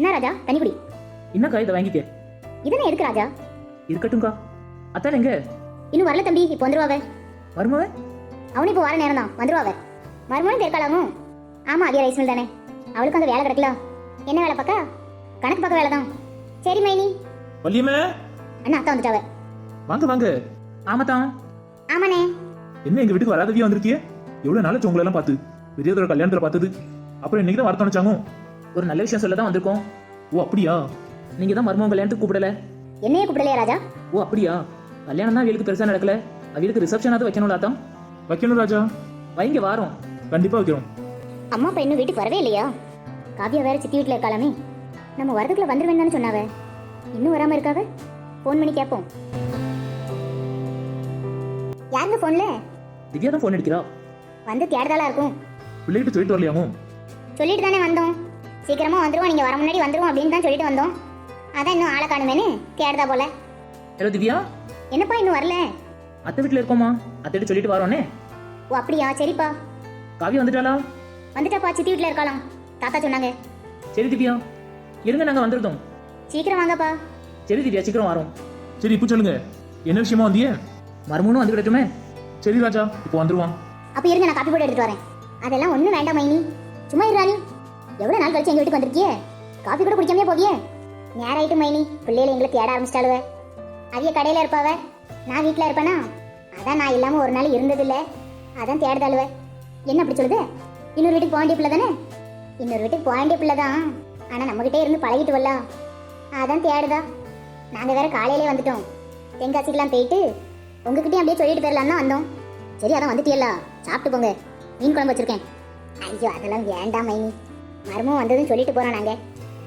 என்ன ராஜா? தண்ணி குடி என்னக்கா இதை வாங்கிக்க? இதெல்லாம் எதுக்கு ராஜா? இருக்கட்டும்க்கா. அத்தான் எங்க? இன்னும் வரல தம்பி இப்போ வந்துருவாவ மருமவ அவனும் இப்போ வர நேரம் தான் வந்துருவாவ மறுமணம் இருக்காளாமோ ஆமா அதே ரைஸ் மில் தானே அவளுக்கு அந்த வேலை கிடைக்கல. என்ன வேலை பார்க்க கணக்கு பார்க்க வேலை தான் சரி மைனி. வள்ளியம்மே அண்ணா அக்கா வந்துட்டாவ. வாங்க வாங்க. ஆமாத்தான் ஆமாண்ணே. என்ன எங்க வீட்டுக்கு வராதவியா வந்திருக்கியே? எவ்வளவு நாளைச்சு உங்களை எல்லாம் பார்த்து. பெரியதோட கல்யாணத்துல பார்த்தது. அப்புறம் இன்னைக்கு தான் வர தோணுச்சாங்க ஒரு நல்ல விஷயம் சொல்ல தான் வந்திருக்கோம். ஓ அப்படியா? நீங்க தான் மருமகன் கல்யாணத்துக்கு கூப்பிடல? என்னையே கூப்பிடலையா ராஜா? ஓ அப்படியா? கல்யாணம் தான் அவளுக்கு பெருசா நடக்கல. அவளுக்கு ரிசப்ஷனாவது வைக்கணும்ல அத்தான் வைக்கணும் ராஜா. வைங்க வாரோம். கண்டிப்பா வைக்கிறோம். அம்மா அப்பா இன்னும் வீட்டுக்கு வரவே இல்லையா? காவியா வேற சித்தி வீட்டில் இருக்காளாமே. நம்ம வரதுக்குள்ள வந்துருவேன்னு தானே சொன்னாவ? இன்னும் வராம இருக்காவ? ஃபோன் பண்ணி கேட்போம் யாருங்க ஃபோன்ல திவ்யா தான் ஃபோன் அடிக்கிறா. வந்து தேடுதலா இருக்கும். பிள்ளைகிட்ட சொல்லிட்டு வரலையாமோ? சொல்லிட்டு தானே வந்தோம். சீக்கிரமா வந்துருவோம். நீங்க வர முன்னாடி வந்துருவோம் அப்படின்னு தான் சொல்லிட்டு வந்தோம். அதான் இன்னும் ஆளை காணுமேனு தேடுதா போல. ஹலோ திவ்யா? என்னப்பா இன்னும் வரல? அத்தை வீட்டில் இருக்கோமா அத்தைகிட்ட சொல்லிட்டு வரோன்னே. ஓ அப்படியா? சரிப்பா. காவியா வந்துட்டாளா? வந்துட்டாப்பா. சித்தி வீட்டில் இருக்கலாம் தாத்தா சொன்னாங்க. சரி திவ்யா. இருங்க நாங்க வந்துருந்தோம் சீக்கிரம் வாங்கப்பா. சரி திவ்யா சீக்கிரம் வரோம். சரி இப்போ சொல்லுங்க. என்ன விஷயமா வந்தியே? மருமகனும் வந்து விடட்டுமே சரி ராஜா இப்போ வந்துருவான். அப்ப இருங்க நான் காப்பி போட்டு எடுத்துட்டு வரேன். அதெல்லாம் ஒண்ணும் வேண்டாம் மைனி. சும்மா இரு எவ்வளவு நாள் கழிச்சு எங்க வீட்டுக்கு வந்திருக்கியே? காஃபி கூட குடிக்காமே போவியே? நேராயிட்டு மைனி பிள்ளையில எங்களை தேட ஆரம்பிச்சிட்டாளுவ. அவிய கடையில இருப்பாவ? நான் வீட்டில் இருப்பேனா? அதான் நான் இல்லாம ஒரு நாள் இருந்தது இல்ல அதான் தேடுதாளுவ. என்ன அப்படி சொல்லுது? இன்னொரு வீட்டுக்கு போக வேண்டிய பிள்ளை தானே? இன்னொரு வீட்டுக்கு போக வேண்டிய பிள்ளை தான். ஆனா நம்மகிட்டே இருந்து பழகிட்டு வரலாம் அதான் தேடுதா. நாங்க வேற காலையிலே வந்துட்டோம். தென்காசிக்கெல்லாம் போயிட்டு உங்ககிட்டயும் அப்படியே சொல்லிட்டு போயிடலாம் தான் வந்தோம். சரி அதான் வந்துட்டியல்ல. சாப்பிட்டு போங்க. மீன் குழம்பு வச்சிருக்கேன். ஐயோ அதெல்லாம் வேண்டாம் மைனி மருமம் வந்ததும் சொல்லிட்டு போறோம் நாங்க.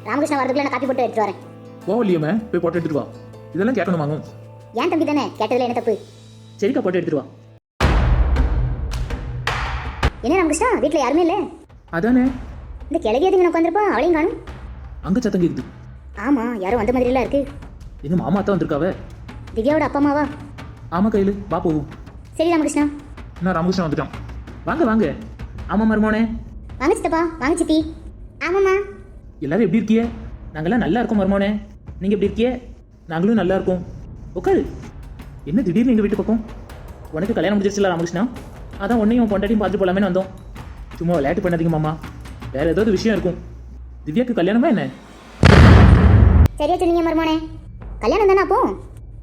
ராமகிருஷ்ணன் வரதுக்குள்ள நான் காப்பி போட்டு எடுத்துட்டு வரேன். ஓ வள்ளியம்மே போய் போட்டு எடுத்துட்டு வா. இதெல்லாம் கேட்கணுமாங்க. ஏன் தம்பி தானே? கேட்டதுல என்ன தப்பு? சரிக்கா போட்டு எடுத்துட்டு வா. என்ன ராமகிருஷ்ணா? வீட்ல யாருமே இல்ல? அதானே. இந்த கிழவி எதுக்கு உட்காந்துருப்பா அவளையும் காணும். அங்க சத்தம் கேக்குது. ஆமா யாரும் வந்த மாதிரி எல்லாம் இருக்கு. எங்க மாமா தான் வந்திருக்காவ? திவ்யாவோட அப்பா அம்மாவா? ஆமா கையில. வா போவோம். சரி ராமகிருஷ்ணா. என்ன ராமகிருஷ்ணன் வந்துட்டான். வாங்க வாங்க. ஆமா மருமோனே. வாங்க சித்தப்பா வாங்க சித்தி. ஆமாம்மா. எல்லாரும் எப்படி இருக்கிய? நாங்கெல்லாம் நல்லா இருக்கோம் மருமோனே. நீங்க எப்படி இருக்கிய? நாங்களும் நல்லா இருக்கோம். உட்காரு என்ன திடீர்னு எங்க வீட்டு பக்கம்? உனக்கு கல்யாணம் முடிஞ்சிருச்சுல ராமகிருஷ்ணா? அதான் உன்னையும் பொண்டாட்டியும் பார்த்துட்டு போலாமேன்னு வந்தோம். சும்மா விளையாட்டு பண்ணாதீங்க மாமா. வேற ஏதாவது விஷயம் இருக்கும். திவ்யாக்கு கல்யாணமா என்ன? சரியா சொன்னீங்க மருமானே. கல்யாணம் தானே அப்போ?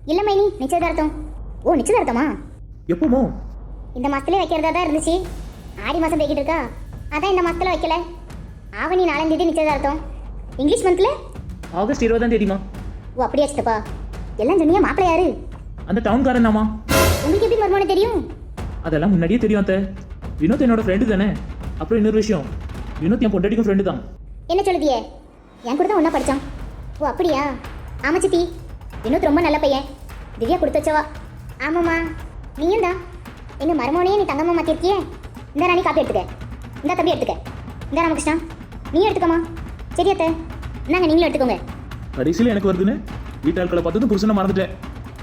இல்ல மைனி நிச்சயதார்த்தம். ஓ நிச்சயதார்த்தமா? எப்போமோ. இந்த மாசத்துலயே வைக்கிறதா தான் இருந்துச்சு. ஆடி மாசம் போய்கிட்டு இருக்கா. அதான் இந்த மாசத்துல வைக்கல. ஆவணி நாலாம் தேதி நிச்சயதார்த்தம். இங்கிலீஷ் மந்த்ல ஆகஸ்ட் இருபதாம் தேதிமா ஓ அப்படியா சித்தப்பா எல்லாம் சொன்னீங்க மாப்பிள்ளை யாரு? அந்த டவுன்காரன் தாமா உங்களுக்கு எப்படி மருமானே தெரியும்? அதெல்லாம் முன்னாடியே தெரியும் அத்தை. வினோத் என்னோட ஃப்ரெண்டு தானே. அப்புறம் இன்னொரு விஷயம். வினோத் என் பொண்டாட்டிக்கும் ஃப்ரெண்டு தான். என்ன சொல்லுதியே? என் கூட தான் ஒன்றா படித்தான் ஓ அப்படியா? ஆமா சித்தி. வினோத் ரொம்ப நல்ல பையன். திவ்யா கொடுத்து வச்சவா. ஆமாம்மா. நீயும் தான். எங்கள் மருமவனையே நீ தங்கம்மா மாற்றிருக்கியே இந்த ராணி காப்பி எடுத்துக்க. இந்த தம்பி எடுத்துக்க. இந்த ராமகிருஷ்ணா. நீயும் எடுத்துக்கம்மா. சரி அத்தை. இந்தாங்க நீங்களும் எடுத்துக்கோங்க. கடைசியில் எனக்கு வருதுன்னு? வீட்டாட்களை பார்த்ததும் புருஷனை மறந்துட்டேன்.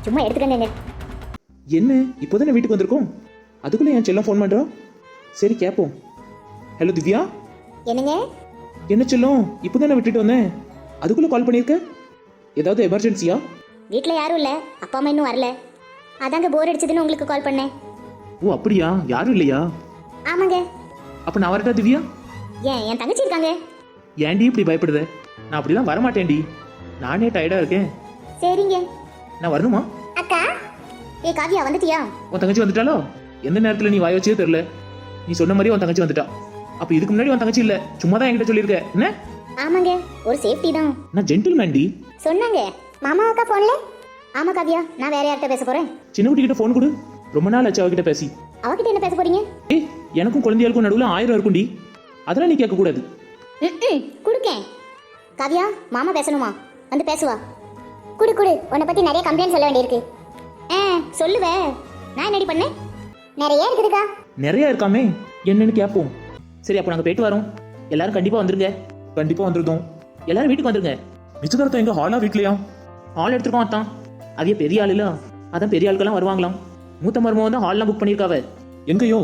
சும்மா எடுத்துக்கங்க என்ன? இப்போதானே வீட்டுக்கு வந்திருக்கோம்? அதுக்குள்ளே என் செல்லம் ஃபோன் பண்ணுறோம் சரி கேட்போம் ஹலோ திவ்யா? என்னங்க? என்ன செல்லம்? இப்போதானே விட்டுட்டு வந்தேன். அதுக்குள்ளே கால் பண்ணியிருக்க? ஏதாவது எமர்ஜென்சியா வீட்டில் யாரும் இல்லை. அப்பா அம்மா இன்னும் வரல. அதாங்க போர் அடிச்சதுன்னு உங்களுக்கு கால் பண்ணேன். ஓ அப்படியா? யாரும் இல்லையா? ஆமாங்க. அப்போ நான் வரட்டா திவ்யா? ஏன் என் தங்கச்சி இருக்காங்க? ஏன்டி இப்படி பயப்படுத? நான் அப்படிலாம் வரமாட்டேன்டி. நானே டயர்டாக இருக்கேன். சரிங்க. நான் வரணுமா? அக்கா ஏ காவியா வந்துட்டியா? உன் தங்கச்சி வந்துட்டாலோ எந்த நேரத்தில் நீ வாய வச்சே தெரில நீ சொன்ன மாதிரி உன் தங்கச்சி வந்துட்டா. அப்போ இதுக்கு முன்னாடி உன் தங்கச்சி இல்லை. சும்மா தான் என்கிட்ட சொல்லியிருக்க. என்ன? ஆமாங்க ஒரு சேஃப்டி தான். நான் ஜென்டில்மேன்டி சொன்னாங்க. மாமா அக்கா போன்ல ஆமா காவியா நான் வேற யார்கிட்ட பேச போறேன்? சின்ன குட்டி கிட்ட ஃபோன் கொடு. ரொம்ப நாள் ஆச்சு அவகிட்ட பேசி. அவகிட்ட என்ன பேச போறீங்க? ஏய் எனக்கும் குழந்தைகளுக்கும் நடுவில் ஆயிரம் இருக்கும்டி. அதெல்லாம் நீ கேட்கக்கூடாது. குடுக்கேன் காவியா மாமா பேசணுமா? வந்து பேசுவா. குடு குடு. உன்னை பத்தி நிறைய கம்ப்ளைண்ட் சொல்ல வேண்டியிருக்கு. ஆ சொல்லுவே. நான் என்னடி பண்ணேன் நிறைய இருக்குதுக்கா. நிறைய இருக்காமே. என்னன்னு கேட்போம். சரி அப்போ நாங்கள் போயிட்டு வரோம். எல்லாரும் கண்டிப்பாக வந்துருங்க. கண்டிப்பா வந்துருந்தோம் எல்லாரும் வீட்டுக்கு வந்துருங்க. நிச்சயதார்த்தம் எங்க ஹாலா வீட்லயா? ஹால் எடுத்துருக்கோம் அத்தான். அதே பெரிய ஆள் இல்ல. அதான் பெரிய ஆட்கள்லாம் வருவாங்களாம். மூத்த மருமகன் தான் ஹால்லாம் புக் பண்ணியிருக்காவ. எங்கயோ?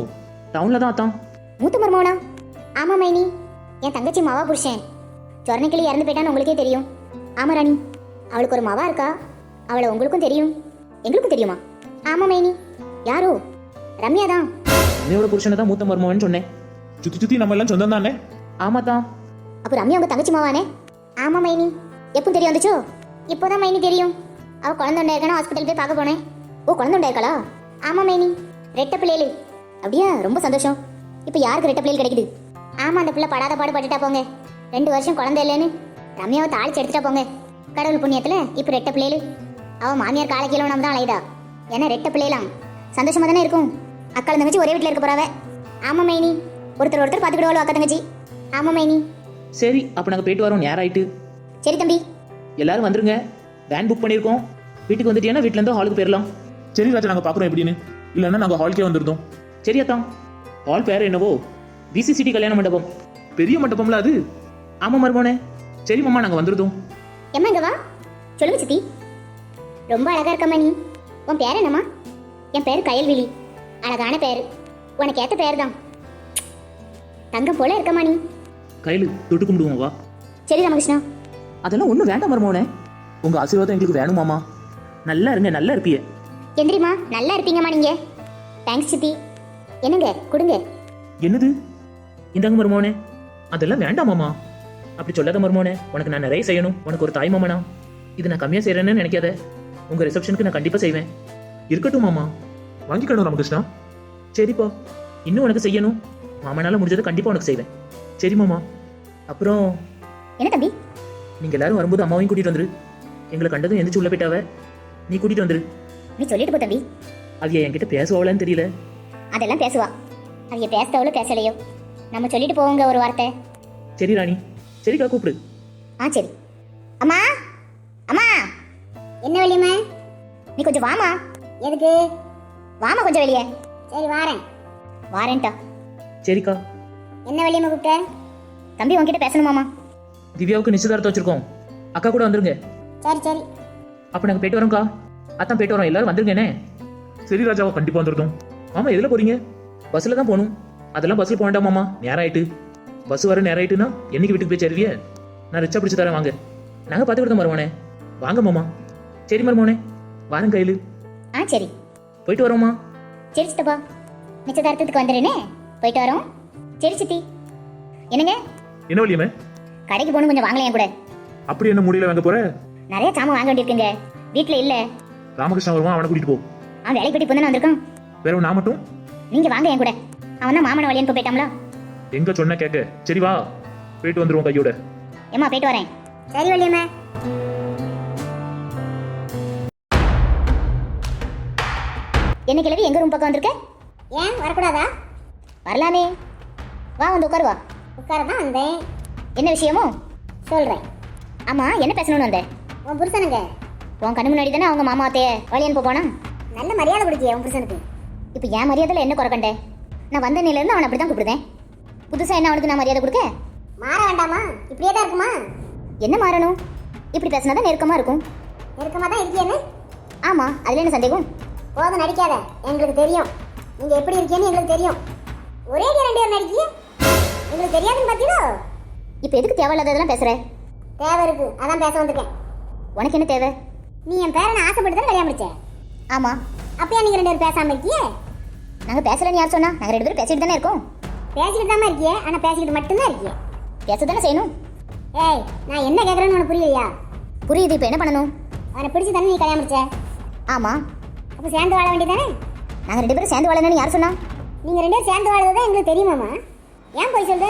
டவுனில் தான் அத்தான். மூத்த மருமவனா ஆமா மைனி. என் தங்கச்சி மாவா புருஷன். சொர்ணக்கிளி இறந்து போயிட்டான்னு உங்களுக்கே தெரியும். ஆமா ராணி. அவளுக்கு ஒரு மாவா இருக்கா? அவளை உங்களுக்கும் தெரியும். எங்களுக்கும் தெரியுமா? ஆமா மைனி. யாரோ? ரம்யா தான். என்னையோட புருஷனை தான் மூத்த மருமவன் சொன்னேன். சுத்தி சுத்தி நம்ம எல்லாம் சொந்தம் தானே? ஆமா தான். அப்போ ரம்யா உங்க தங்கச்சி மாவானே? ஆமா மைனி. எப்போ தெரிய வந்துச்சோ? இப்போதான் மைனி தெரியும். அவ குழந்தை உண்டா இருக்கணும் ஹாஸ்பிட்டல் போய் பார்க்க போனேன். ஓ குழந்தை உண்டா இருக்காளா? ஆமா மைனி. ரெட்டை பிள்ளைகளு. அப்படியா? ரொம்ப சந்தோஷம். இப்போ யாருக்கு ரெட்டை பிள்ளைகள் கிடைக்குது? ஆமா அந்த பிள்ளை படாத பாடு பட்டுட்டா போங்க. ரெண்டு வருஷம் குழந்தை இல்லைன்னு ரம்யாவை தாளிச்சு எடுத்துட்டா போங்க. கடவுள் புண்ணியத்துல இப்போ ரெட்டை பிள்ளைகள் அவ மாமியார் காலை கீழே நம்ம தான் அலையுதா? ஏன்னா ரெட்டை பிள்ளைலாம் சந்தோஷமா தானே இருக்கும். அக்காள் தங்கச்சி ஒரே வீட்டில் இருக்க போறாவ. ஆமா மைனி. ஒருத்தர் ஒருத்தர் பார்த்துக்கிடுவாள் அக்கா தங்கச்சி. ஆமா மைனி. சரி அப்போ நாங்கள் போயிட்டு வரோம் நேரம் ஆயிட்டு சரி தம்பி. எல்லாரும் வந்துருங்க. வேன் புக் பண்ணியிருக்கோம். வீட்டுக்கு வந்துட்டீங்கன்னா வீட்டிலேருந்து ஹாலுக்கு போயிடலாம் சரி ராஜா நாங்க பாக்குறோம் எப்படின்னு. இல்லைன்னா நாங்க ஹால்க்கே வந்திருந்தோம் சரி அத்தான் ஹால் பேர் என்னவோ? விசிசிடி கல்யாண மண்டபம். பெரிய மண்டபம்ல அது? ஆமா மருமோனே. சரி மாமா நாங்கள் வந்துருந்தோம் எம்மா இங்க வா. சொல்லுங்க சித்தி. ரொம்ப அழகா இருக்கம்மா நீ. உன் பேர் என்னம்மா? என் பேர் கயல்விழி. அழகான பேர். உனக்கு ஏத்த பேர் தான் தங்கம் போல இருக்கம்மா நீ. கையில் தொட்டு கும்பிடுவோம் வா. சரி ராமகிருஷ்ணா. அதெல்லாம் ஒன்றும் வேண்டாம் மருமோனே. உங்கள் ஆசீர்வாதம் எங்களுக்கு வேணும் மாமா. நல்லா இருங்க நல்லா இருப்பியே. எந்திரிம்மா நல்லா இருப்பீங்கம்மா நீங்க. தேங்க்ஸ் சித்தி. என்னங்க கொடுங்க. என்னது? இந்தாங்க மருமோனே. அதெல்லாம் வேண்டாம் மாமா. அப்படி சொல்லாத மருமோனே உனக்கு நான் நிறைய செய்யணும். உனக்கு ஒரு தாய் மாமனா. இது நான் கம்மியாக செய்கிறேன்னு நினைக்காத. உங்கள் ரிசப்ஷனுக்கு நான் கண்டிப்பாக செய்வேன். இருக்கட்டும் மாமா. வாங்கிக்கணும் ராமகிருஷ்ணா. சரிப்பா. இன்னும் உனக்கு செய்யணும். மாமனால முடிஞ்சதை கண்டிப்பாக உனக்கு செய்வேன். சரி மாமா. அப்புறம் என்ன தம்பி? நீங்கள் எல்லாரும் வரும்போது அம்மாவையும் கூட்டிகிட்டு வந்துரு. எங்களை கண்டதும் எந்திரிச்சு உள்ள போயிட்டாவ. நீ கூட்டிகிட்டு வந்துரு. நீ சொல்லிட்டு போ தம்பி. அவிய என்கிட்ட பேசுவாளான்னு தெரியல. அதெல்லாம் பேசுவா. அவங்க பேசுறவளோ பேசலையோ. நம்ம சொல்லிட்டு போவோங்க ஒரு வார்த்தை. சரி ராணி. சரிக்கா கூப்பிடு. ஆ சரி. அம்மா அம்மா என்ன வெளியம்மா நீ கொஞ்சம் வாமா எதுக்கு? வாமா கொஞ்சம் வெளியே. சரி வாரேன். வாரேன்ட்டா சரிக்கா. என்ன வெளியம்மா கூப்பிட்ட? தம்பி உன்கிட்ட பேசணுமாமா திவ்யாவுக்கு நிச்சயதார்த்தம் வச்சிருக்கோம். அக்கா கூட வந்துருங்க. சரி சரி. அப்போ நாங்கள் போயிட்டு வரோம்க்கா. அத்தான் போயிட்டு வரோம். எல்லாரும் வந்துருங்கண்ணே. சரி ராஜாவா கண்டிப்பா வந்துருந்தோம் மாமா எதில் போறீங்க? பஸ்ஸில் தான் போகணும். அதெல்லாம் பஸ்ஸில் போக வேண்டாம் மாமா. நேரம் ஆயிட்டு பஸ் வர நேரம் ஆயிட்டுன்னா என்னைக்கு வீட்டுக்கு போய் சேருவிய? நான் ரிச்சா பிடிச்சி தரேன் வாங்க. நாங்கள் பார்த்துக்கிட்டு மருமோனே வாங்க மாமா. சரி மருமோனே வாரம் கையில் ஆ சரி. போயிட்டு வரோம்மா. சரி சித்தப்பா. நிச்சயதார்த்தத்துக்கு வந்துடுனே போயிட்டு வரோம். சரி சித்தி. என்னங்க? என்ன வழியுமே கடைக்கு போகணும் கொஞ்சம் வாங்கலையா கூட? அப்படி என்ன முடியல வாங்க போற? நிறைய சாமான் வாங்க வேண்டியிருக்குங்க. வீட்டில் இல்லை. ராமகிருஷ்ணா வருவான் அவனை கூட்டிட்டு போ. அவன் வேலைக்கு போயிட்டு இப்போ வந்திருக்கான். வேற நான் மட்டும்? நீங்க வாங்க என் கூட. அவன் தான் மாமன வழியனுக்கு போயிட்டாங்களா எங்க சொன்ன கேட்க சரி வா. போயிட்டு வந்துருவோம் கையோட. ஏம்மா போயிட்டு வரேன். சரி வள்ளியம்மா. என்ன கிழவி எங்க ரூம் பக்கம் வந்திருக்க? ஏன் வரக்கூடாதா? வரலாமே. வா வந்து உட்காரு வா. உட்கார தான் வந்தேன். என்ன விஷயமோ? சொல்றேன். ஆமா என்ன பேசணும்னு வந்தேன் உன் புருஷனுங்க. உன் கண்ணு முன்னாடி தானே அவங்க மாமா அத்தைய வழி அனுப்ப போனா? நல்ல மரியாதை கொடுத்தியே உன் புருஷனுக்கு? இப்போ என் மரியாதையில் என்ன குறை கண்டேன் நான் வந்த நிலையிலேருந்து அவனை அப்படி தான் கூப்பிடுதேன். புதுசா என்ன அவனுக்கு நான் மரியாதை கொடுக்க? மாற வேண்டாமா? இப்படியே தான் இருக்குமா? என்ன மாறணும்? இப்படி பேசினா தான் நெருக்கமா இருக்கும். நெருக்கமா தான் இருக்கியேன்னு? ஆமா அதுல என்ன சந்தேகம்? போதும் நடிக்காத. எங்களுக்கு தெரியும். நீங்க எப்படி இருக்கீங்கன்னு எங்களுக்கு தெரியும். ஒரே ரெண்டு பேர் நடிக்கிய எங்களுக்கு தெரியாதுன்னு பாத்தீங்களோ இப்போ எதுக்கு தேவையில்லாததெல்லாம் பேசுற? தேவை இருக்கு. அதான் பேச வந்திருக்கேன். உனக்கு என்ன தேவை? நீ என் பேரனை ஆசைப்பட்டு தான் கல்யாணம் முடிச்ச? ஆமா. அப்பயா நீங்க ரெண்டு பேரும் பேசாம இருக்கியே? நாங்க பேசலன்னு யார் சொன்னா? நாங்க ரெண்டு பேரும் பேசிட்டு தானே இருக்கோம். பேசிட்டு தான் இருக்கியே? ஆனா பேசிக்கிட்டு மட்டும்தான் இருக்கியே. பேச தானே செய்யணும். ஏய் நான் என்ன கேக்குறேன்னு உனக்கு புரியலையா? புரியுது இப்போ என்ன பண்ணணும்? அவனை பிடிச்சி தானே நீ கல்யாணம் முடிச்ச? ஆமா. அப்போ சேர்ந்து வாழ வேண்டியதானே நாங்க ரெண்டு பேரும் சேர்ந்து வாழணும்னு யார் சொன்னா? நீங்க ரெண்டு பேரும் சேர்ந்து வாழறது தான் எங்களுக்கு தெரியுமாமா ஏன் போய் சொல்ற?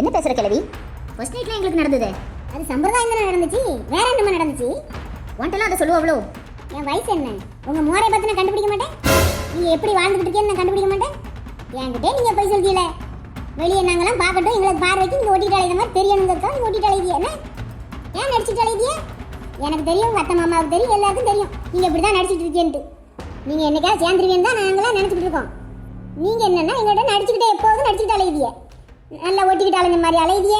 என்ன பேசுற கிழவி? ஃபர்ஸ்ட் நைட்ல எங்களுக்கு நடந்தது. அது சம்பிரதாயம் தானே நடந்துச்சு. வேற என்னமா நடந்துச்சு? உன்ட்டெல்லாம் அதை சொல்லுவாங்களோ என் வயசு என்ன? உங்க மோரை நான் கண்டுபிடிக்க மாட்டேன்? நீ எப்படி வாழ்ந்துகிட்டு இருக்கேன்னு நான் கண்டுபிடிக்க மாட்டேன். என்கிட்ட நீங்க போய் சொல்றீங்களே. வெளியே நாங்களாம் பார்க்கட்டும் எங்களுக்கு பார்வைக்கு நீங்க ஓட்டிட்டு அழைக்கிற மாதிரி தெரியணுங்கிறதுக்காக நீங்க ஓட்டிட்டு அழைக்கிய என்ன? ஏன் நடிச்சிட்டு அழைக்கிய எனக்கு தெரியும் உங்க அத்தை மாமாவுக்கு தெரியும் எல்லாருக்கும் தெரியும். நீங்க இப்படி தான் நடிச்சிட்டு இருக்கேன்ட்டு. நீங்க என்னைக்காவது சேர்ந்துருவீங்க தான் நாங்களாம் நினச்சிட்டு இருக்கோம். நீங்க என்னன்னா எங்கள்கிட்ட நடிச்சுக்கிட்டே எப்போதும் நடிச்சுக்கிட்டு அழைதிய நல்லா ஒட்டிக்கிட்டு அலைஞ்ச மாதிரி அலையுதிய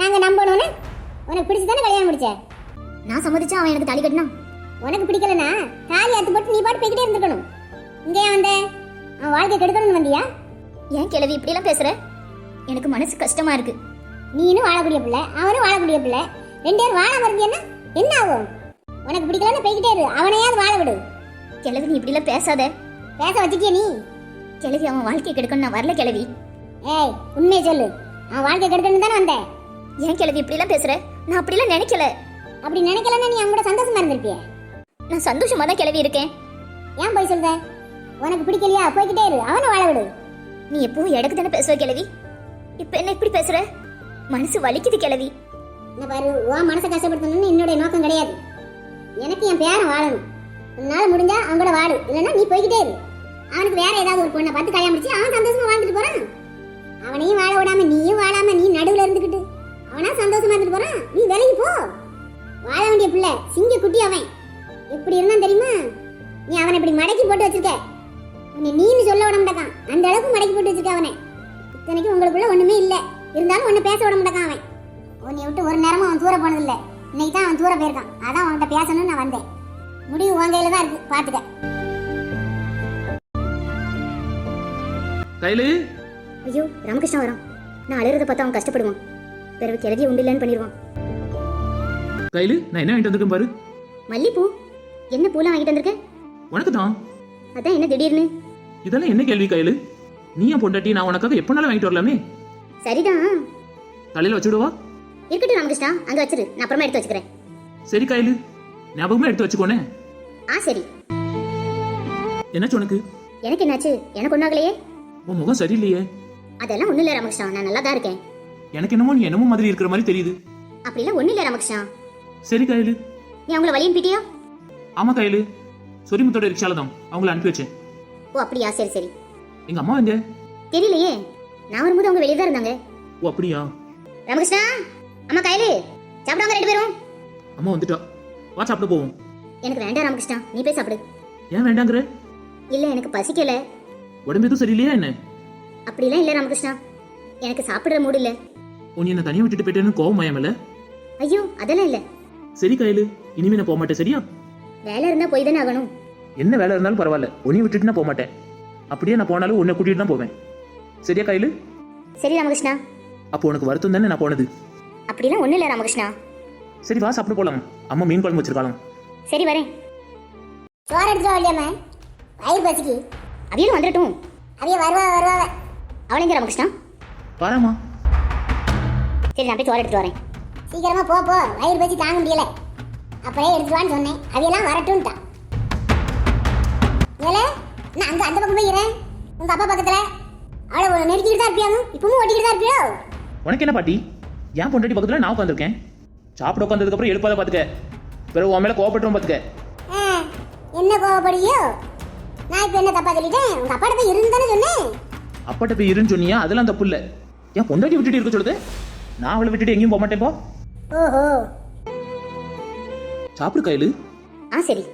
நாங்கள் நம்பணும்னு? உனக்கு பிடிச்சி தானே கல்யாணம் முடிச்சேன் நான் சம்மதிச்சா அவன் எனக்கு தாலி கட்டினான். உனக்கு பிடிக்கலனா தாலி அத்து போட்டு நீ பாட்டு போய்கிட்டே இருந்துக்கணும் இங்கே வந்த? அவன் வாழ்க்கை கெடுக்கணும்னு வந்தியா? ஏன் கிழவி இப்படிலாம் பேசுற? எனக்கு மனசு கஷ்டமா இருக்கு. நீனும் வாழக்கூடிய பிள்ளை அவனும் வாழக்கூடிய பிள்ளை. ரெண்டு பேரும் வாழ மறந்தீங்கன்னா என்ன ஆகும்? உனக்கு பிடிக்கலன்னு போய்கிட்டே இரு அவனையாவது வாழ விடு. கிழவி நீ இப்படிலாம் பேசாத. பேச வச்சுக்கிய நீ? கிழவி அவன் வாழ்க்கை கெடுக்கணும் நான் வரல கிழவி. ஏய் உண்மையை சொல்லு. அவன் வாழ்க்கை கெடுக்கணும் தானே வந்தேன் ஏன் கிழவி இப்படிலாம் பேசுற? நான் அப்படிலாம் நினைக்கல. அப்படி நினைக்கலன்னா நீ கூட சந்தோஷமா இருந்திருப்பிய. நான் சந்தோஷமா தான் கிளவி இருக்கேன். ஏன் போய் சொல்ற? உனக்கு பிடிக்கலையா? போய்கிட்டே இரு. அவனை வாழ விடு. நீ எப்பவும் இடக்கு தானே பேசுவ கிழவி? இப்ப என்ன இப்படி பேசுற? மனசு வலிக்குது கிழவி. என்ன பாரு உன் மனசை கஷ்டப்படுத்தணும்னு என்னுடைய நோக்கம் கிடையாது. எனக்கு என் பேரன் வாழணும். உன்னால முடிஞ்சா அவன் கூட வாழு. இல்லைன்னா நீ போய்கிட்டே இரு. அவனுக்கு வேற ஏதாவது ஒரு பொண்ணை பார்த்து கல்யாணம் முடிச்சு அவன் சந்தோஷமா வாழ்ந்துட்டு போறான். அவனையும் வாழ விடாம நீயும் வாழாம நீ நடுவுல இருந்துக்கிட்டு அவனா சந்தோஷமா இருந்துட்டு போறான். நீ வேலைக்கு போ. வாழ வேண்டிய பிள்ளை சிங்க குட்டி அவன். எப்படி இருந்தான் தெரியுமா? நீ அவனை இப்படி மடக்கி போட்டு வச்சிருக்க. உன்னை நீன்னு சொல்ல விட மாட்டான் அந்த அளவுக்கு மடக்கி போட்டு வச்சிருக்க அவனை. இத்தனைக்கும் உங்களுக்குள்ள ஒண்ணுமே இல்ல. இருந்தாலும் உன்னை பேச விட மாட்டான் அவன். உன்னை விட்டு ஒரு நேரமும் அவன் தூர போனதில்ல. இன்னைக்கு தான் அவன் தூர போயிருக்கான். அதான் அவன்கிட்ட பேசணும்னு நான் வந்தேன். முடிவு உன் கையில தான் இருக்கு. பாத்துக்க. கையில ஐயோ ராமகிருஷ்ணா வரான். நான் அழுறத பார்த்தா அவன் கஷ்டப்படுவான். பிறகு கிழவி உண்டு இல்லைன்னு பண்ணிடுவான். கையில நான் என்ன வாங்கிட்டு வந்திருக்கேன் பாரு. மல்லிப்பூ. என்ன பூலாம் வாங்கிட்டு வந்திருக்க? உனக்கு தான் அதான் என்ன திடீர்னு? இதெல்லாம் என்ன கேள்வி கையில? நீ என் பொண்டாட்டி நான் உனக்காக எப்போனாலும் வாங்கிட்டு வரலாமே? சரிதான். தலையில வச்சுடுவா? இருக்கட்டும் ராமகிருஷ்ணா. அங்க வச்சிரு. நான் அப்புறமா எடுத்து வச்சுக்கிறேன். சரி கையில. ஞாபகமா எடுத்து வச்சுக்கோனே. ஆ சரி. என்னாச்சு உனக்கு? எனக்கு என்னாச்சு? எனக்கு ஒன்றாகலையே உன் முகம் சரியில்லையே. அதெல்லாம் ஒன்றும் இல்லை ராமகிருஷ்ணா. நான் நல்லா தான் இருக்கேன். எனக்கு என்னமோ நீ என்னமோ மாதிரி இருக்கிற மாதிரி தெரியுது. அப்படிலாம் ஒன்றும் இல்லை ராமகிருஷ்ணா. சரி கையில. நீ அவங்கள வழி அனுப்பிட்டியா ஆமா கையில. சொரிமுத்தோட ரிக்ஷால தான். அவங்கள அனுப்பி வச்சேன். ஓ அப்படியா? சரி சரி. எங்க அம்மா எங்க? தெரியலையே. நான் வரும்போது அவங்க வெளியே தான் இருந்தாங்க. ஓ அப்படியா? ராமகிருஷ்ணா அம்மா கையில. சாப்பிடாம ரெண்டு பேரும். அம்மா வந்துட்டா. வா சாப்பிட போவோம். எனக்கு வேண்டாம் ராமகிருஷ்ணா. நீ போய் சாப்பிடு. ஏன் வேண்டாங்கிற? இல்லை எனக்கு பசிக்கல. உடம்பு எதுவும் சரியில்லையா என்ன? அப்படிலாம் இல்லை ராமகிருஷ்ணா. எனக்கு சாப்பிடுற மூடு இல்லை. உன்னை என்ன தனியா விட்டுட்டு போயிட்டேன்னு கோவம் மயமல ஐயோ அதெல்லாம் இல்லை. சரி கையில. இனிமே நான் போக மாட்டேன் சரியா? வேலை இருந்தால் போய் தானே ஆகணும். என்ன வேலை இருந்தாலும் பரவாயில்ல. உன்னை விட்டுட்டு நான் போக மாட்டேன் அப்படியே நான் போனாலும் உன்னை கூட்டிட்டு தான் போவேன். சரியா கையில? சரி ராமகிருஷ்ணா. அப்போ உனக்கு வருத்தம் தானே நான் போனது? அப்படிலாம் ஒன்றும் இல்லை ராமகிருஷ்ணா. சரி வா சாப்பிட போலாம். அம்மா மீன் குழம்பு வச்சிருக்காளாம். சரி வரேன். சோறு எடுத்துட்டு வரலையாம வயிறு பசிக்கு. அவியலும் வந்துடட்டும் அவிய வருவா வருவா. அவளைங்க ராமகிருஷ்ணா? பாராமா சரி நான் போய் சோறு எடுத்துட்டு வரேன். சீக்கிரமா போ போ. வயிறு பசி தாங்க முடியல. அப்படியே எடுத்துட்டு வான்னு சொன்னேன். அவையெல்லாம் வரட்டும்ட்டான். ஏலே நான் அங்க அந்த பக்கம் போயிடுறேன் உங்க அப்பா பக்கத்துல. அவளை நெருக்கிட்டு தான் இருப்பியாங்க இப்பவும் ஓட்டிக்கிட்டு தான் இருப்பியோ? உனக்கு என்ன பாட்டி? ஏன் பொண்டாட்டி பக்கத்துல நான் உட்காந்துருக்கேன் சாப்பிட உட்காந்ததுக்கு அப்புறம் எழுப்பாத பாத்துக்க. பிறகு உன் மேல கோவப்பட்டுரும் பாத்துக்க. என்ன கோவப்படுறியோ நான் இப்ப என்ன தப்பா சொல்லிட்டேன்? உங்க அப்பாட்ட போய் இருந்தானே சொன்னேன். அப்பாட்ட போய் இருன்னு சொன்னியா? அதெல்லாம் தப்பு இல்ல. ஏன் பொண்டாட்டி விட்டுட்டு இருக்க சொல்லுது? நான் அவளை விட்டுட்டு எங்கேயும் போக மாட்டேன் போ. ஓஹோ. சாப்பிடு கையில. ஆ சரி.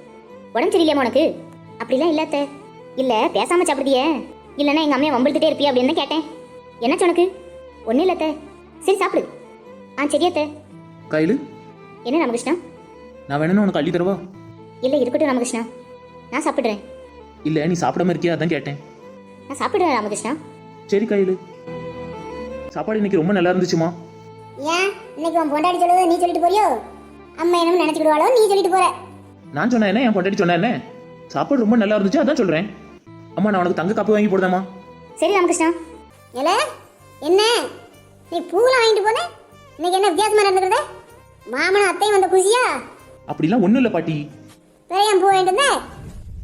உடம்பு சரியில்லையா உனக்கு? அப்படிலாம் இல்லாத்த இல்ல பேசாம சாப்பிடுதியே. இல்லைன்னா எங்க அம்மையை வம்பிழுத்துட்டே இருப்பியா அப்படின்னு கேட்டேன். என்னாச்சு உனக்கு ஒன்றும் இல்லத்த சரி சாப்பிடு. ஆ சரியாத்த கையில? என்ன ராமகிருஷ்ணா? நான் வேணும்னு உனக்கு அள்ளி தரவா? இல்லை இருக்கட்டும் ராமகிருஷ்ணா. நான் சாப்பிடுறேன். இல்ல நீ சாப்பிடாம இருக்கியா? அதான் கேட்டேன். நான் சாப்பிடுறேன் ராமகிருஷ்ணா. சரி கையில. சாப்பாடு இன்னைக்கு ரொம்ப நல்லா இருந்துச்சுமா? ஏன்? இன்னைக்கு உன் பொண்டாடி சொல்லுவது நீ சொல்லிட்டு போறியோ? அம்மா என்னன்னு நினைச்சுக்கிடுவாளோ? நீ சொல்லிட்டு போற. நான் சொன்னேன் என்ன? என் பொண்டாட்டி சொன்னேன் என்ன? சாப்பாடு ரொம்ப நல்லா இருந்துச்சு அதான் சொல்றேன். அம்மா நான் உனக்கு தங்க காப்பு வாங்கி போடுதேம்மா சரி ராமகிருஷ்ணா. ஏல என்ன? நீ பூலாம் வாங்கிட்டு போன? இன்னைக்கு என்ன வித்தியாசமா நடந்துக்கிறத மாமனும் அத்தையும் வந்த குஷியா அப்படிலாம் ஒண்ணும் இல்ல பாட்டி. வேற ஏன் பூ வாங்கிட்டு வந்த?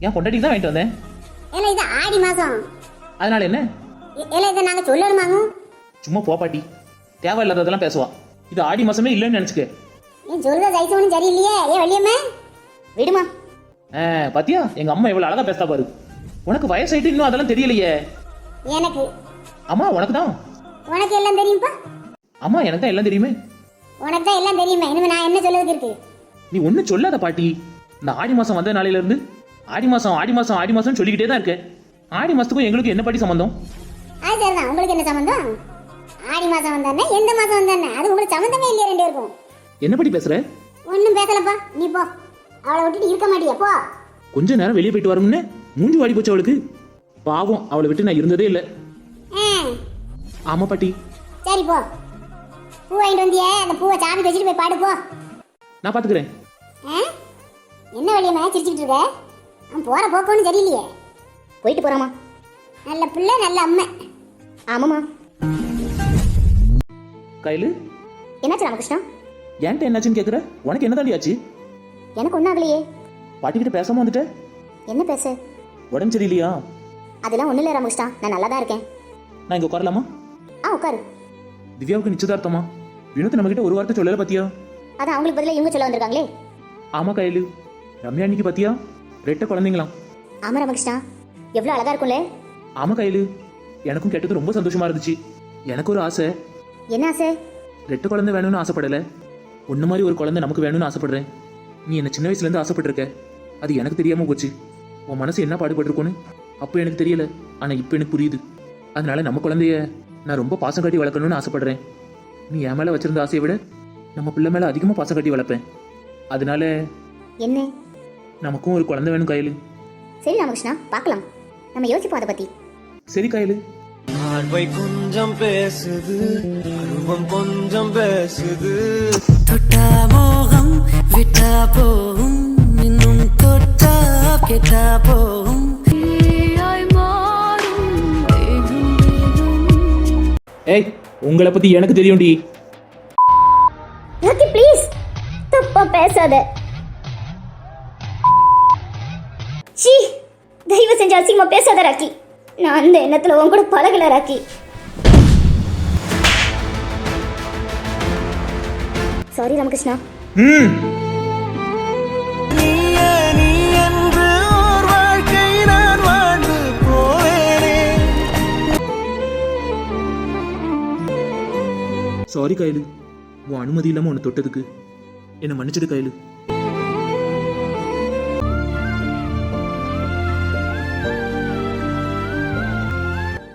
என் பொண்டாட்டி தான் வாங்கிட்டு வந்தேன். ஏல இது ஆடி மாசம். அதனால என்ன? ஏல இதை நாங்க சொல்லணுமாங்க சும்மா போ பாட்டி. தேவையில்லாததெல்லாம் பேசுவா இது ஆடி மாசமே இல்லைன்னு நினைச்சுக்க. நீ சொல்றத சைஸ் ஒன்றும் சரியில்லையே. ஏ வள்ளியம்மா விடுமா. பாத்தியா? எங்க அம்மா எவ்வளவு அழகா பேசுதா பாரு. உனக்கு வயசாயிட்டு இன்னும் அதெல்லாம் தெரியலையே. எனக்கு. அம்மா உனக்கு தான் உனக்கு எல்லாம் தெரியும்ப்பா அம்மா எனக்கு தான் எல்லாம் தெரியுமே. உனக்கு தான் எல்லாம் தெரியுமே. இனிமே நான் என்ன சொல்றதுக்கு இருக்கு? நீ ஒன்றும் சொல்லாத பாட்டி. இந்த ஆடி மாசம் வந்த நாளையில இருந்து ஆடி மாசம் ஆடி மாசம் ஆடி மாசம் சொல்லிக்கிட்டே தான் இருக்க ஆடி மாசத்துக்கும் எங்களுக்கு என்ன பாட்டி சம்பந்தம்? அது சரிதான். உங்களுக்கு என்ன சம்மந்தம் ஆடி மாசம் வந்தானே எந்த மாசம் வந்தானே? அது உங்களுக்கு சம்மந்தமே இல்லையா ரெண்டு பேருக்கும். என்ன பாட்டி பேசுற? ஒன்றும் பேசலப்பா. நீ போ. அவளை விட்டுட்டு இருக்க மாட்டியா? போ. கொஞ்ச நேரம் வெளியே போயிட்டு வரும்னு மூஞ்சி வாடி போச்சு அவளுக்கு. பாவம் அவளை விட்டு நான் இருந்ததே இல்லை. ஆமா பாட்டி. சரி போ. பூ வாங்கிட்டு வந்தியே அந்த பூவை சாமி வச்சுட்டு போய் பாடு போ. நான் பாத்துக்கிறேன்? என்ன வழியை மேலே சிரிச்சுக்கிட்டு இருக்க? அவன் போற போக்கு தெரியலையே. போயிட்டு போறாமா நல்ல பிள்ளை நல்ல அம்மை. ஆமாம்மா. கையில. என்னாச்சு ராமகிருஷ்ணா? என்கிட்ட என்னாச்சுன்னு கேக்குற? உனக்கு என்ன தாண்டி ஆச்சு? எனக்கு ஒன்றும் ஆகலையே. பாட்டிக்கிட்ட பேசாம வந்துட்ட? என்ன பேச? உடம்பு சரியில்லையா? அதெல்லாம் ஒன்றும் இல்லை ராமகிருஷ்ணா. நான் நல்லா தான் இருக்கேன். நான் இங்க உட்காரலாமா? ஆ உட்காரு. திவ்யாவுக்கு நிச்சயதார்த்தமா? வினோத் நம்ம கிட்ட ஒரு வார்த்தை சொல்லல பாத்தியா? அதான் அவங்களுக்கு பதிலாக இவங்க சொல்ல வந்திருக்காங்களே. ஆமா கையில. ரம்யா அன்னைக்கு பாத்தியா? ரெட்ட குழந்தைங்களாம். ஆமா ராமகிருஷ்ணா. எவ்வளோ அழகா இருக்கும்ல. ஆமா கையில. எனக்கும் கேட்டது ரொம்ப சந்தோஷமா இருந்துச்சு. எனக்கு ஒரு ஆசை. என்ன ஆசை? ரெட்ட குழந்தை வேணும்னு ஆசைப்படல. உன்ன மாதிரி ஒரு குழந்தை நமக்கு வேணும்னு ஆசைப்படுறேன். நீ என்ன சின்ன வயசுல இருந்து ஆசைப்பட்டிருக்க? அது எனக்கு தெரியாம போச்சு. உன் மனசு என்ன பாடுபட்டிருக்கோன்னு அப்போ எனக்கு தெரியல. ஆனா இப்போ எனக்கு புரியுது. அதனால நம்ம குழந்தைய நான் ரொம்ப பாசம் கட்டி வளர்க்கணும்னு ஆசைப்படுறேன். நீ என் மேல வச்சிருந்த ஆசையை விட நம்ம பிள்ளை மேல அதிகமா பாசம் கட்டி வளர்ப்பேன். அதனால என்ன? நமக்கும் ஒரு குழந்தை வேணும் கையில். சரி ராமகிருஷ்ணா பார்க்கலாம். நம்ம யோசிப்போம் அதை பற்றி சரி கையில். பார்வை கொஞ்சம் பேசுது அருவம் கொஞ்சம் பேசுது. தொட்டா மோகம் விட்டா போகும். இன்னும் தொட்டா கெட்டா போகும். ஏய் உங்களை பத்தி எனக்கு தெரியும்டி. Rocky please. தப்பா பேசாத. ஷீ தயவு செஞ்சு அசிங்கமா பேசாத ராக்கி. நான் அந்த எண்ணத்துல உன் கூட பழகல ராக்கி. சாரி ராமகிருஷ்ணா ம். சாரி கையில் உன் அனுமதி இல்லாம உன்னை தொட்டதுக்கு. என்னை மன்னிச்சிடு கையில்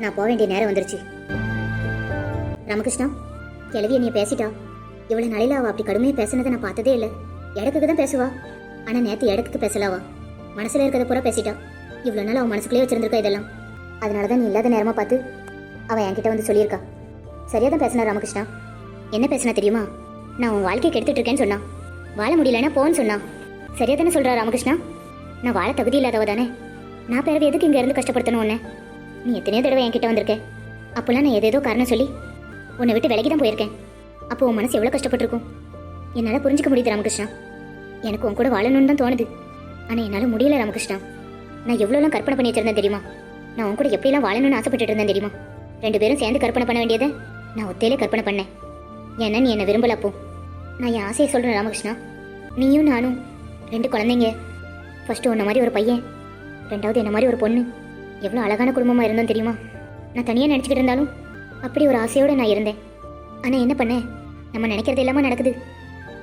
நான் போக வேண்டிய நேரம் வந்துருச்சு. ராமகிருஷ்ணா கிளவி நீ பேசிட்டா. இவ்வளவு நாளையில அவ அப்படி கடுமையா பேசினதை நான் பார்த்ததே இல்லை. இடத்துக்கு தான் பேசுவா. ஆனா நேத்து இடத்துக்கு பேசலாவா? மனசுல இருக்கிறத பூரா பேசிட்டா. இவ்வளவு நாள் அவன் மனசுக்குள்ளே வச்சிருந்திருக்கா இதெல்லாம். அதனாலதான் நீ இல்லாத நேரமா பார்த்து அவன் என்கிட்ட வந்து சொல்லியிருக்கா. சரியா தான் பேசினா ராமகிருஷ்ணா? என்ன பேசினா தெரியுமா? நான் உன் வாழ்க்கையை கெடுத்துட்டு இருக்கேன்னு சொன்னான். வாழ முடியலன்னா போன்னு சொன்னான். சரியா தானே சொல்றா ராமகிருஷ்ணா? நான் வாழ தகுதி இல்லாதவ தானே? நான் பிறகு எதுக்கு இங்க இருந்து கஷ்டப்படுத்தணும் உன்னை? நீ எத்தனையோ தடவை என்கிட்ட வந்திருக்க. அப்போல்லாம் நான் ஏதேதோ காரணம் சொல்லி உன்னை விட்டு விலகி தான் போயிருக்கேன். அப்போ உன் மனசு எவ்வளோ கஷ்டப்பட்டிருக்கும்? என்னால் புரிஞ்சுக்க முடியுது ராமகிருஷ்ணா. எனக்கு உன் கூட வாழணும்னு தான் தோணுது. ஆனால் என்னால் முடியல ராமகிருஷ்ணா. நான் எவ்வளோலாம் கற்பனை பண்ணி வச்சிருந்தேன் தெரியுமா? நான் உன் கூட எப்படிலாம் வாழணும்னு ஆசைப்பட்டுட்டு இருந்தேன் தெரியுமா? ரெண்டு பேரும் சேர்ந்து கற்பனை பண்ண வேண்டியதை நான் ஒத்தையிலே கற்பனை பண்ணேன். ஏன்னா நீ என்னை விரும்பல அப்போ. நான் என் ஆசையை சொல்கிறேன் ராமகிருஷ்ணா. நீயும் நானும் ரெண்டு குழந்தைங்க. ஃபர்ஸ்ட் உன்ன மாதிரி ஒரு பையன். ரெண்டாவது என்ன மாதிரி ஒரு பொண்ணு. எவ்வளோ அழகான குடும்பமாக இருந்தோம் தெரியுமா? நான் தனியாக நினச்சிக்கிட்டு இருந்தாலும் அப்படி ஒரு ஆசையோடு நான் இருந்தேன். ஆனால் என்ன பண்ணேன் நம்ம நினைக்கிறது இல்லாமல் நடக்குது.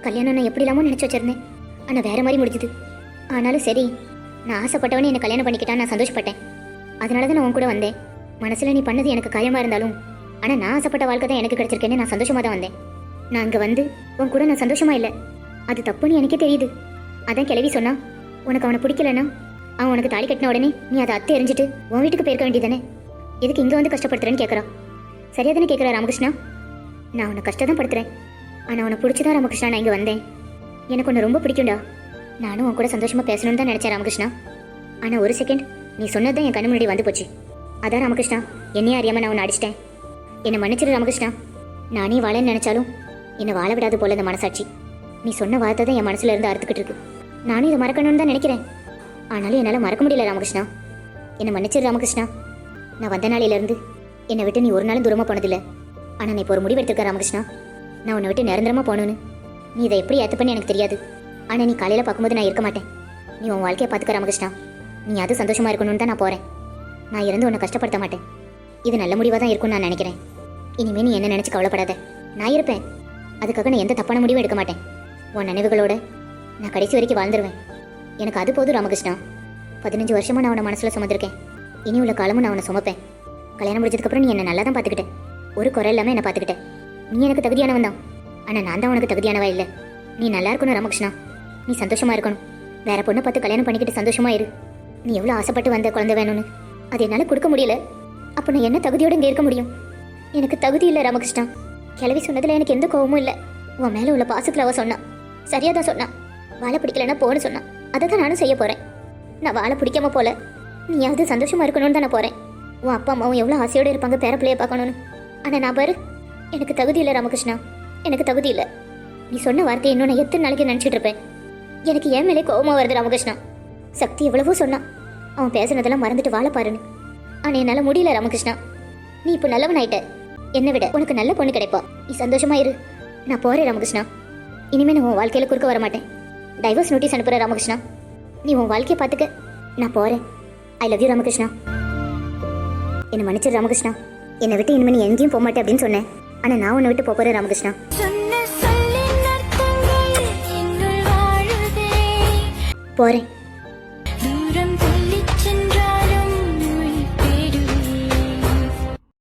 கல்யாணம் நான் எப்படி இல்லாமல் நினச்சி வச்சிருந்தேன். ஆனால் வேற மாதிரி முடிஞ்சுது. ஆனாலும் சரி நான் ஆசைப்பட்டவனே என்னை கல்யாணம் பண்ணிக்கிட்டான் நான் சந்தோஷப்பட்டேன். அதனால தான் நான் உன் கூட வந்தேன். மனசில் நீ பண்ணது எனக்கு காயமாக இருந்தாலும் ஆனால் நான் ஆசைப்பட்ட வாழ்க்கை தான் எனக்கு கிடைச்சிருக்கேன்னு நான் சந்தோஷமாக தான் வந்தேன். நான் அங்கே வந்து உன் கூட நான் சந்தோஷமா இல்லை. அது தப்புன்னு எனக்கே தெரியுது. அதான் கிளவி சொன்னா உனக்கு அவனை பிடிக்கலன்னா அவன் உனக்கு தாலி கட்டின உடனே நீ அதை அத்தை எரிஞ்சிட்டு உன் வீட்டுக்கு போயிருக்க வேண்டியதானே எதுக்கு இங்கே வந்து கஷ்டப்படுத்துறேன்னு கேட்குறான் சரியா தானே கேட்குறா ராமகிருஷ்ணா? நான் உன்னை கஷ்டம் படுத்துறேன். ஆனால் உன்னை பிடிச்சதா ராமகிருஷ்ணா நான் இங்கே வந்தேன். எனக்கு உன்னை ரொம்ப பிடிக்கும்டா. நானும் உன் கூட சந்தோஷமாக பேசணும்னு தான் நினச்சேன் ராமகிருஷ்ணா. ஆனால் ஒரு செகண்ட் நீ சொன்னது தான் என் கண்ணு முன்னாடி வந்து போச்சு. அதான் ராமகிருஷ்ணா என்னையே அறியாமல் நான் உன்னை அடிச்சிட்டேன். என்னை மன்னிச்சிரு ராமகிருஷ்ணா. நானே வாழன்னு நினச்சாலும் என்னை வாழ விடாது போல இந்த மனசாட்சி. நீ சொன்ன வார்த்தை தான் என் மனசுல இருந்து அறுத்துக்கிட்டு இருக்கு. நானும் இதை மறக்கணும்னு தான் நினைக்கிறேன். ஆனாலும் என்னால் மறக்க முடியல ராமகிருஷ்ணா. என்னை மன்னிச்சிரு ராமகிருஷ்ணா. நான் வந்த நாளையிலேருந்து என்னை விட்டு நீ ஒரு நாளும் தூரமாக போனதில்லை. ஆனால் நீ இப்போ ஒரு முடிவு எடுத்திருக்க ராமகிருஷ்ணா. நான் உன்னை விட்டு நிரந்தரமாக போகணும்னு. நீ இதை எப்படி ஏற்றுப்பன்னு எனக்கு தெரியாது. ஆனால் நீ காலையில் பார்க்கும்போது நான் இருக்க மாட்டேன். நீ உன் வாழ்க்கையை பார்த்துக்க ராமகிருஷ்ணா. நீ அது சந்தோஷமாக இருக்கணும்னு தான் நான் போகிறேன் நான் இருந்து உன்னை கஷ்டப்படுத்த மாட்டேன். இது நல்ல முடிவாக தான் இருக்கும்னு நான் நினைக்கிறேன். இனிமே நீ என்ன நினச்சி கவலைப்படாத. நான் இருப்பேன். அதுக்காக நான் எந்த தப்பான முடிவும் எடுக்க மாட்டேன். உன் நினைவுகளோட நான் கடைசி வரைக்கும் வாழ்ந்துருவேன். எனக்கு அது போதும் ராமகிருஷ்ணா. பதினஞ்சு வருஷமா நான் உன மனசுல சுமந்திருக்கேன். இனி உள்ள காலமும் நான் உன்னை சுமப்பேன். கல்யாணம் முடிஞ்சதுக்கப்புறம் நீ என்னை நல்லா தான் பார்த்துக்கிட்டேன் ஒரு குறை இல்லாமல் என்னை பார்த்துக்கிட்டேன் நீ எனக்கு தகுதியானவன் தான். ஆனால் நான் தான் உனக்கு தகுதியானவா இல்லை. நீ நல்லா இருக்கணும் ராமகிருஷ்ணா. நீ சந்தோஷமா இருக்கணும். வேற பொண்ணை பார்த்து கல்யாணம் பண்ணிக்கிட்டு சந்தோஷமா இரு. நீ எவ்வளோ ஆசைப்பட்டு வந்த குழந்தை வேணும்னு. அது என்னால் கொடுக்க முடியல. அப்போ நான் என்ன தகுதியோடு இங்கே இருக்க முடியும்? எனக்கு தகுதி இல்லை ராமகிருஷ்ணா. கிளவி சொன்னதுல எனக்கு எந்த கோவமும் இல்லை. உன் மேல உள்ள பாசத்துல அவ சொன்னான் சரியா தான் சொன்னான் வாழை பிடிக்கலன்னா போன்னு சொன்னான் அதை தான் நானும் செய்ய போறேன். நான் வாழை பிடிக்காம போல. நீயாவது சந்தோஷமா இருக்கணும்னு தானே நான் போறேன். உன் அப்பா அம்மாவும் எவ்வளோ ஆசையோடு இருப்பாங்க பேர பிள்ளைய பார்க்கணும்னு. ஆனா நான் பாரு எனக்கு தகுதி இல்லை ராமகிருஷ்ணா. எனக்கு தகுதி இல்லை. நீ சொன்ன வார்த்தையை இன்னும் நான் எத்தனை நாளைக்கு நினச்சிட்டு இருப்பேன். எனக்கு ஏன் மேலே கோபமாக வருது ராமகிருஷ்ணா. சக்தி எவ்வளவோ சொன்னான் அவன் பேசுனதெல்லாம் மறந்துட்டு வாழ பாருன்னு. ஆனால் என்னால் முடியல ராமகிருஷ்ணா. நீ இப்போ நல்லவன் ஆயிட்ட என்னை விட உனக்கு நல்ல பொண்ணு கிடைப்பா. நீ சந்தோஷமா இரு. நான் போறேன் ராமகிருஷ்ணா. இனிமே நான் உன் வாழ்க்கையில குறுக்க வர மாட்டேன். டைவர்ஸ் நோட்டீஸ் அனுப்புற ராமகிருஷ்ணா. நீ உன் வாழ்க்கையை பார்த்துக்க. நான் போறேன். I love you Ramakrishna. என்னை மன்னிச்சிரு ராமகிருஷ்ணா. என்னை விட்டு இனிமே நீ எங்கேயும் போக மாட்டே அப்படின்னு சொன்னேன். ஆனா நான் உன்னை விட்டு போறேன் ராமகிருஷ்ணா. போறேன்.